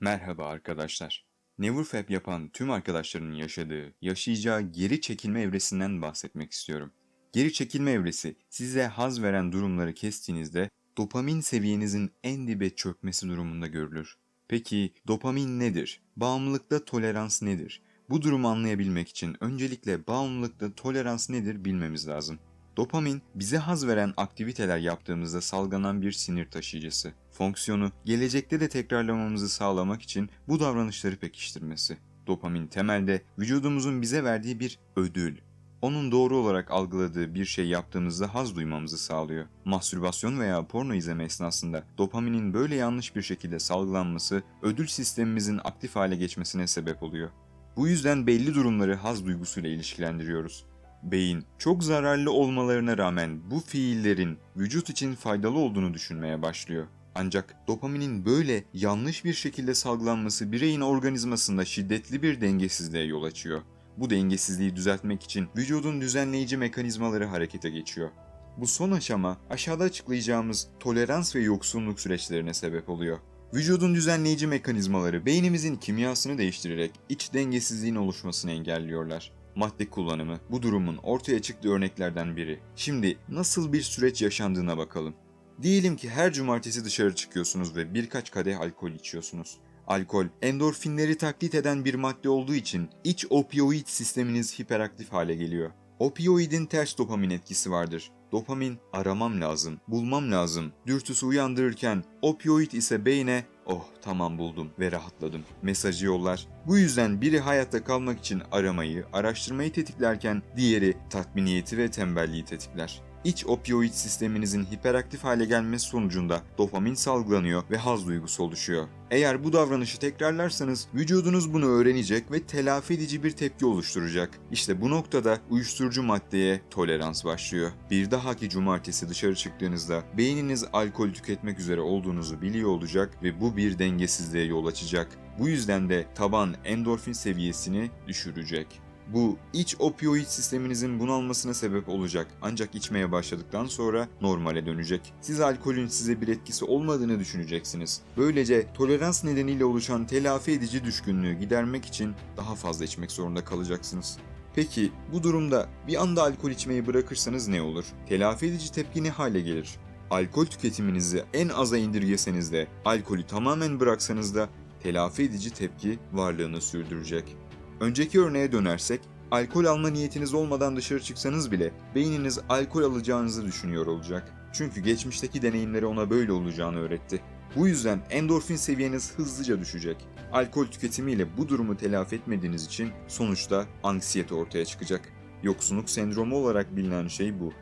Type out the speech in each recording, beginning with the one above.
Merhaba arkadaşlar. Neverfab yapan tüm arkadaşların yaşadığı, yaşayacağı geri çekilme evresinden bahsetmek istiyorum. Geri çekilme evresi size haz veren durumları kestiğinizde dopamin seviyenizin en dibe çökmesi durumunda görülür. Peki dopamin nedir? Bağımlılıkta tolerans nedir? Bu durumu anlayabilmek için öncelikle bağımlılıkta tolerans nedir bilmemiz lazım. Dopamin bize haz veren aktiviteler yaptığımızda salgılanan bir sinir taşıyıcısı. Fonksiyonu gelecekte de tekrarlamamızı sağlamak için bu davranışları pekiştirmesi. Dopamin temelde vücudumuzun bize verdiği bir ödül. Onun doğru olarak algıladığı bir şey yaptığımızda haz duymamızı sağlıyor. Mastürbasyon veya porno izleme esnasında dopaminin böyle yanlış bir şekilde salgılanması ödül sistemimizin aktif hale geçmesine sebep oluyor. Bu yüzden belli durumları haz duygusuyla ilişkilendiriyoruz. Beyin çok zararlı olmalarına rağmen bu fiillerin vücut için faydalı olduğunu düşünmeye başlıyor. Ancak dopaminin böyle yanlış bir şekilde salgılanması bireyin organizmasında şiddetli bir dengesizliğe yol açıyor. Bu dengesizliği düzeltmek için vücudun düzenleyici mekanizmaları harekete geçiyor. Bu son aşama aşağıda açıklayacağımız tolerans ve yoksunluk süreçlerine sebep oluyor. Vücudun düzenleyici mekanizmaları beynimizin kimyasını değiştirerek iç dengesizliğin oluşmasını engelliyorlar. Madde kullanımı bu durumun ortaya çıktığı örneklerden biri. Şimdi nasıl bir süreç yaşandığına bakalım. Diyelim ki her cumartesi dışarı çıkıyorsunuz ve birkaç kadeh alkol içiyorsunuz. Alkol, endorfinleri taklit eden bir madde olduğu için iç opioid sisteminiz hiperaktif hale geliyor. Opioidin ters dopamin etkisi vardır. Dopamin aramam lazım, bulmam lazım. Dürtüsü uyandırırken opioid ise beyne oh tamam buldum ve rahatladım mesajı yollar. Bu yüzden biri hayatta kalmak için aramayı, araştırmayı tetiklerken diğeri tatminiyeti ve tembelliği tetikler. İç opioid sisteminizin hiperaktif hale gelmesi sonucunda dopamin salgılanıyor ve haz duygusu oluşuyor. Eğer bu davranışı tekrarlarsanız vücudunuz bunu öğrenecek ve telafi edici bir tepki oluşturacak. İşte bu noktada uyuşturucu maddeye tolerans başlıyor. Bir dahaki cumartesi dışarı çıktığınızda beyniniz alkol tüketmek üzere olduğunuzu biliyor olacak ve bu bir dengesizliğe yol açacak. Bu yüzden de taban endorfin seviyesini düşürecek. Bu iç opioid sisteminizin bunalmasına sebep olacak ancak içmeye başladıktan sonra normale dönecek. Siz alkolün size bir etkisi olmadığını düşüneceksiniz. Böylece tolerans nedeniyle oluşan telafi edici düşkünlüğü gidermek için daha fazla içmek zorunda kalacaksınız. Peki bu durumda bir anda alkol içmeyi bırakırsanız ne olur? Telafi edici tepki ne hale gelir? Alkol tüketiminizi en aza indirgeseniz de alkolü tamamen bıraksanız da telafi edici tepki varlığını sürdürecek. Önceki örneğe dönersek, alkol alma niyetiniz olmadan dışarı çıksanız bile beyniniz alkol alacağınızı düşünüyor olacak. Çünkü geçmişteki deneyimleri ona böyle olacağını öğretti. Bu yüzden endorfin seviyeniz hızlıca düşecek. Alkol tüketimiyle bu durumu telafi etmediğiniz için sonuçta anksiyete ortaya çıkacak. Yoksunluk sendromu olarak bilinen şey bu.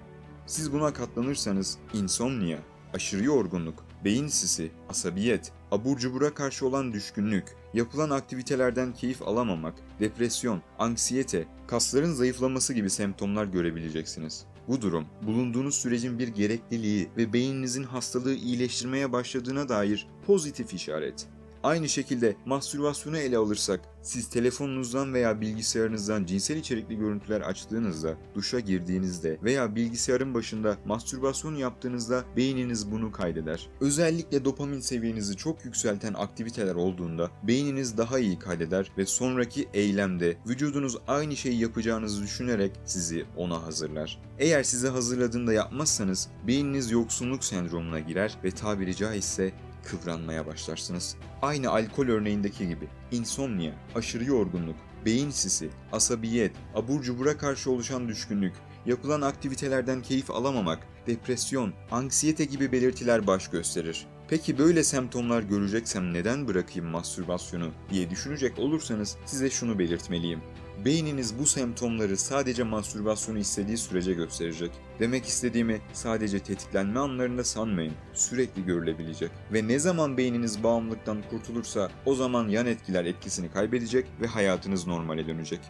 Siz buna katlanırsanız insomnia, aşırı yorgunluk, beyin sisi, asabiyet, abur cubura karşı olan düşkünlük, yapılan aktivitelerden keyif alamamak, depresyon, anksiyete, kasların zayıflaması gibi semptomlar görebileceksiniz. Bu durum, bulunduğunuz sürecin bir gerekliliği ve beyninizin hastalığı iyileştirmeye başladığına dair pozitif işaret. Aynı şekilde mastürbasyonu ele alırsak, siz telefonunuzdan veya bilgisayarınızdan cinsel içerikli görüntüler açtığınızda, duşa girdiğinizde veya bilgisayarın başında mastürbasyon yaptığınızda beyniniz bunu kaydeder. Özellikle dopamin seviyenizi çok yükselten aktiviteler olduğunda beyniniz daha iyi kaydeder ve sonraki eylemde vücudunuz aynı şeyi yapacağınızı düşünerek sizi ona hazırlar. Eğer sizi hazırladığında yapmazsanız beyniniz yoksunluk sendromuna girer ve tabiri caizse kıvranmaya başlarsınız. Aynı alkol örneğindeki gibi. insomnia, aşırı yorgunluk, beyin sisi, asabiyet, abur cubura karşı oluşan düşkünlük, yapılan aktivitelerden keyif alamamak, depresyon, anksiyete gibi belirtiler baş gösterir. Peki böyle semptomlar göreceksem neden bırakayım mastürbasyonu diye düşünecek olursanız size şunu belirtmeliyim. Beyniniz bu semptomları sadece mastürbasyonu istediği sürece gösterecek. Demek istediğimi sadece tetiklenme anlarında sanmayın, sürekli görülebilecek. Ve ne zaman beyniniz bağımlılıktan kurtulursa o zaman yan etkiler etkisini kaybedecek ve hayatınız normale dönecek.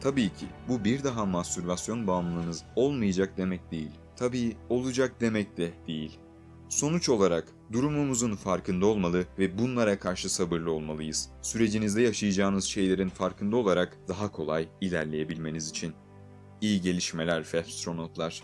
Tabii ki bu bir daha mastürbasyon bağımlılığınız olmayacak demek değil. Tabii olacak demek de değil. Sonuç olarak durumumuzun farkında olmalı ve bunlara karşı sabırlı olmalıyız. Sürecinizde yaşayacağınız şeylerin farkında olarak daha kolay ilerleyebilmeniz için. İyi gelişmeler astronotlar.